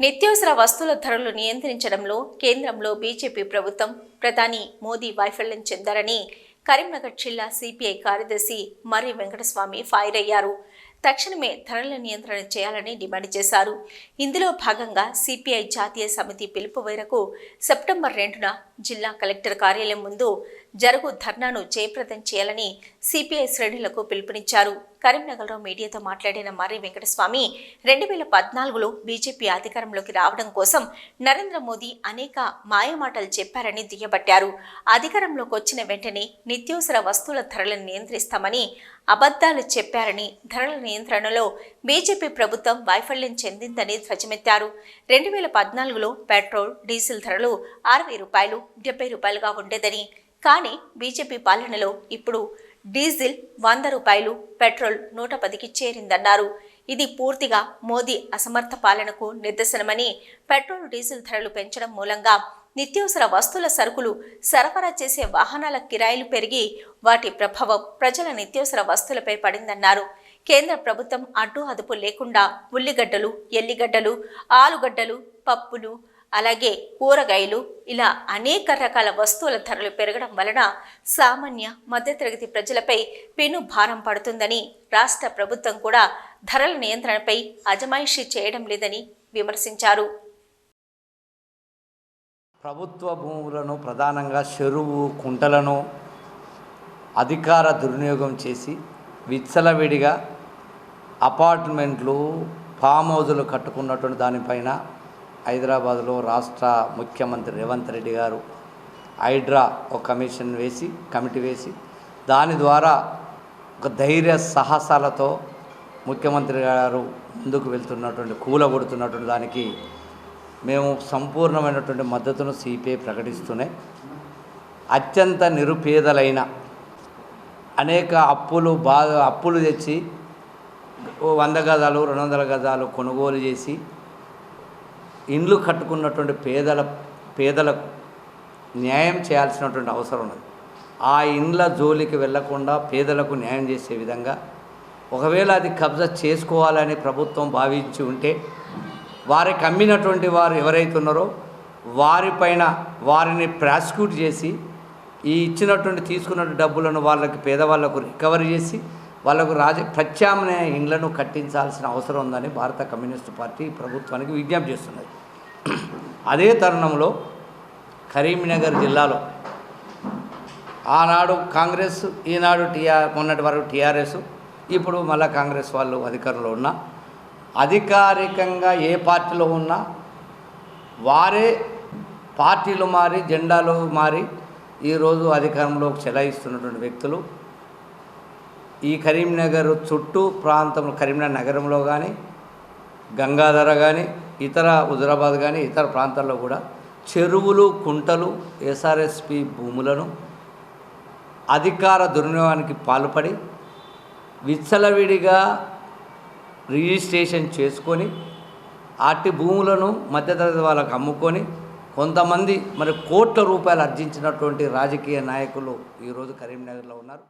నిత్యావసర వస్తువుల ధరలు నియంత్రించడంలో కేంద్రంలో బీజేపీ ప్రభుత్వం ప్రధాని మోదీ వైఫల్యం చెందారని కరీంనగర్ జిల్లా సిపిఐ కార్యదర్శి మర్రి వెంకటస్వామి ఫైర్ అయ్యారు. తక్షణమే ధరల నియంత్రణ చేయాలని డిమాండ్ చేశారు. ఇందులో భాగంగా సిపిఐ జాతీయ సమితి పిలుపు మేరకు సెప్టెంబర్ రెండున జిల్లా కలెక్టర్ కార్యాలయం ముందు జరుగు ధర్నాను జయప్రదం చేయాలని సిపిఐ శ్రేణులకు పిలుపునిచ్చారు. కరీంనగర్లో మీడియాతో మాట్లాడిన మర్రి వెంకటస్వామి రెండు వేల పద్నాలుగులో బీజేపీ అధికారంలోకి రావడం కోసం నరేంద్ర మోదీ అనేక మాయమాటలు చెప్పారని దుయ్యబట్టారు. అధికారంలోకి వచ్చిన వెంటనే నిత్యావసర వస్తువుల ధరలను నియంత్రిస్తామని అబద్ధాలు చెప్పారని ధరల నియంత్రణలో బీజేపీ ప్రభుత్వం వైఫల్యం చెందిందని ధ్వజమెత్తారు. రెండు వేల పద్నాలుగులో పెట్రోల్ డీజిల్ ధరలు అరవై రూపాయలు డెబ్బై రూపాయలుగా ఉండేదని. కానీ బీజేపీ పాలనలో ఇప్పుడు డీజిల్ వంద రూపాయలు పెట్రోల్ నూట పదికి చేరిందన్నారు. ఇది పూర్తిగా మోదీ అసమర్థ పాలనకు నిదర్శనమని పెట్రోల్ డీజిల్ ధరలు పెంచడం మూలంగా నిత్యావసర వస్తువుల సరుకులు సరఫరా చేసే వాహనాల కిరాయిలు పెరిగి వాటి ప్రభావం ప్రజల నిత్యావసర వస్తువులపై పడిందన్నారు. కేంద్ర ప్రభుత్వం అడ్డు అదుపు లేకుండా ఉల్లిగడ్డలు ఎల్లిగడ్డలు ఆలుగడ్డలు పప్పులు అలాగే కూరగాయలు ఇలా అనేక రకాల వస్తువుల ధరలు పెరగడం వలన సామాన్య మధ్యతరగతి ప్రజలపై పెను భారం పడుతుందని రాష్ట్ర ప్రభుత్వం కూడా ధరల నియంత్రణపై అజమాయిషీ చేయడం లేదని విమర్శించారు. ప్రభుత్వ భూములను ప్రధానంగా చెరువు కుంటలను అధికార దుర్వినియోగం చేసి విచ్చలవిడిగా అపార్ట్మెంట్లు ఫామ్ హౌజులు కట్టుకున్నటువంటి దానిపైన హైదరాబాద్లో రాష్ట్ర ముఖ్యమంత్రి రేవంత్ రెడ్డి గారు హైడ్రా ఒక కమిషన్ వేసి కమిటీ వేసి దాని ద్వారా ఒక ధైర్య సాహసాలతో ముఖ్యమంత్రి గారు ముందుకు వెళ్తున్నటువంటి కూలగొడుతున్నటువంటి దానికి మేము సంపూర్ణమైనటువంటి మద్దతును సిపిఐ ప్రకటిస్తూనే అత్యంత నిరుపేదలైన అనేక అప్పులు బాధ అప్పులు తెచ్చి వంద గజాలు రెండు వందల గజాలు కొనుగోలు చేసి ఇండ్లు కట్టుకున్నటువంటి పేదల పేదలకు న్యాయం చేయాల్సినటువంటి అవసరం ఉన్నది. ఆ ఇండ్ల జోలికి వెళ్ళకుండా పేదలకు న్యాయం చేసే విధంగా ఒకవేళ అది కబ్జా చేసుకోవాలని ప్రభుత్వం భావించి ఉంటే వారికి అమ్మినటువంటి వారు ఎవరైతే ఉన్నారో వారిపైన వారిని ప్రాసిక్యూట్ చేసి ఈ ఇచ్చినటువంటి తీసుకున్న డబ్బులను వాళ్ళకి పేదవాళ్ళకు రికవరీ చేసి వాళ్ళకు రాజ ప్రత్యామ్నాయ ఇండ్లను కట్టించాల్సిన అవసరం ఉందని భారత కమ్యూనిస్టు పార్టీ ప్రభుత్వానికి విజ్ఞప్తి చేస్తున్నది. అదే తరుణంలో కరీంనగర్ జిల్లాలో ఆనాడు కాంగ్రెస్ ఈనాడు టీఆర్ మొన్నటి వరకు టీఆర్ఎస్ ఇప్పుడు మళ్ళీ కాంగ్రెస్ వాళ్ళు అధికారంలో ఉన్నా అధికారికంగా ఏ పార్టీలో ఉన్నా వారే పార్టీలు మారి జెండాలు మారి ఈరోజు అధికారంలో చెలాయిస్తున్నటువంటి వ్యక్తులు ఈ కరీంనగర్ చుట్టూ ప్రాంతంలో కరీంనగర్ నగరంలో కానీ గంగాధర కానీ ఇతర హుజరాబాద్ కానీ ఇతర ప్రాంతాల్లో కూడా చెరువులు కుంటలు ఎస్ఆర్ఎస్పి భూములను అధికార దుర్వినియోగానికి పాల్పడి విచ్చలవిడిగా రిజిస్ట్రేషన్ చేసుకొని అట్టి భూములను మధ్యతరగతి వాళ్ళకు అమ్ముకొని కొంతమంది మరి కోట్ల రూపాయలు అర్జించినటువంటి రాజకీయ నాయకులు ఈరోజు కరీంనగర్లో ఉన్నారు.